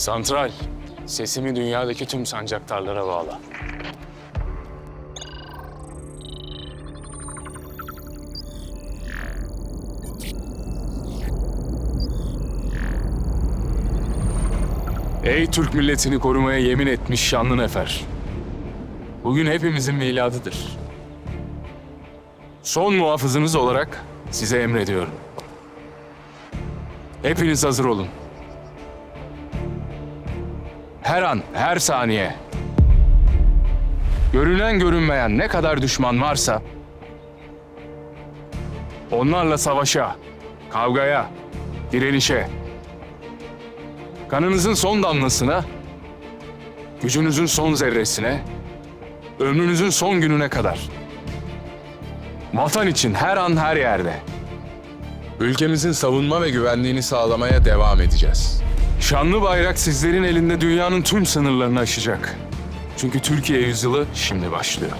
Santral, sesimi dünyadaki tüm sancaktarlara bağla. Ey Türk milletini korumaya yemin etmiş şanlı nefer. Bugün hepimizin miladıdır. Son muhafızınız olarak size emrediyorum. Hepiniz hazır olun. Her an, her saniye. Görünen görünmeyen ne kadar düşman varsa onlarla savaşa, kavgaya, direnişe, kanınızın son damlasına, gücünüzün son zerresine, ömrünüzün son gününe kadar. Vatan için her an her yerde. Ülkemizin savunma ve güvenliğini sağlamaya devam edeceğiz. Şanlı bayrak sizlerin elinde dünyanın tüm sınırlarını aşacak. Çünkü Türkiye yüzyılı şimdi başlıyor.